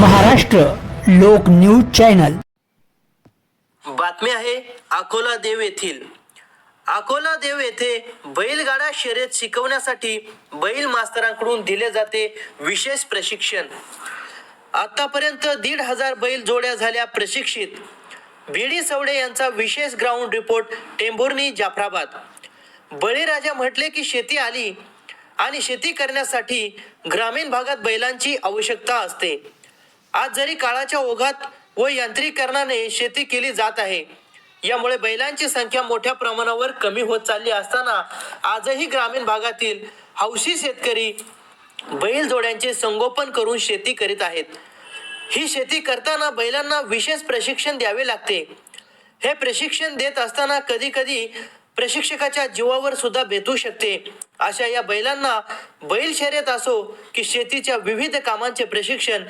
महाराष्ट्र लोक news channel. बातमी आहे अकोला देव येथील. अकोला देव येथे बैलगाडा शर्यत शिकवण्यासाठी बैल मास्तरांकडून दिले जाते विशेष प्रशिक्षण. आतापर्यंत दीड हजार बैल जोड्या झाल्या प्रशिक्षित. बीडी सवडे यांचा विशेष ग्राउंड रिपोर्ट टेंभुर्णी जाफराबाद. बळीराजा म्हटले की शेती आली आणि शेती करण्यासाठी ग्रामीण भागात बैलांची आवश्यकता असते. आज जरी काळाच्या ओघात व यांत्रिकरणाने शेती केली जात आहे यामुळे बैलांची संख्या मोठ्या प्रमाणावर कमी होत चालली असताना आजही ग्रामीण भागातील हौशी शेतकरी बैल जोड्यांचे संगोपन करून शेती करीत आहेत. ही शेती करताना बैलांना विशेष प्रशिक्षण द्यावे लागते. हे प्रशिक्षण देत असताना कधी कधी प्रशिक्षकाच्या जीवावर सुद्धा बेतू शकते. अशा या बैलांना बैल शर्यत असो की शेतीच्या विविध कामांचे प्रशिक्षण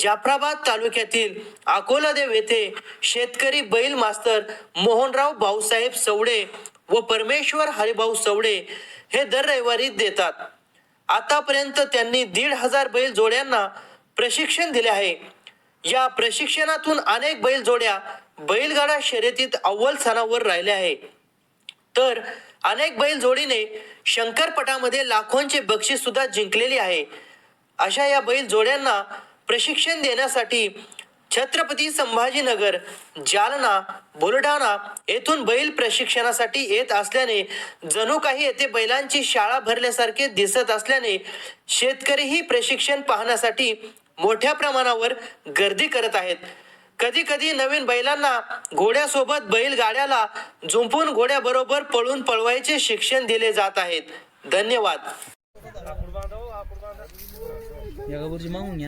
जाफराबाद तालुक्यातील अकोलादेव येथे शेतकरी बैल मास्तर मोहनराव भाऊसाहेब सवडे व परमेश्वर हरिभाऊ सवडे हे दर रविवारी देतात. आतापर्यंत त्यांनी दीड हजार बैल जोड्यांना प्रशिक्षण दिले आहे. या प्रशिक्षणातून अनेक बैल जोड्या बैलगाडा शर्यतीत अव्वल स्थानावर राहिल्या आहे. तर अनेक बैल जोडीने शंकरपटामध्ये लाखोंचे बक्षीस सुद्धा जिंकलेली आहे. अशा या बैल जोड्यांना प्रशिक्षण देण्यासाठी छत्रपती संभाजीनगर जालना बुलढाणा येथून बैल प्रशिक्षणासाठी येत असल्याने जणू काही येथे बैलांची शाळा भरल्यासारखे दिसत असल्याने शेतकरीही प्रशिक्षण पाहण्यासाठी मोठ्या प्रमाणावर गर्दी करत आहेत. कधी कधी नवीन बैलांना घोड्यासोबत बैलगाड्याला झुंपून घोड्याबरोबर पळून पळवायचे शिक्षण दिले जात आहेत. धन्यवाद. मागून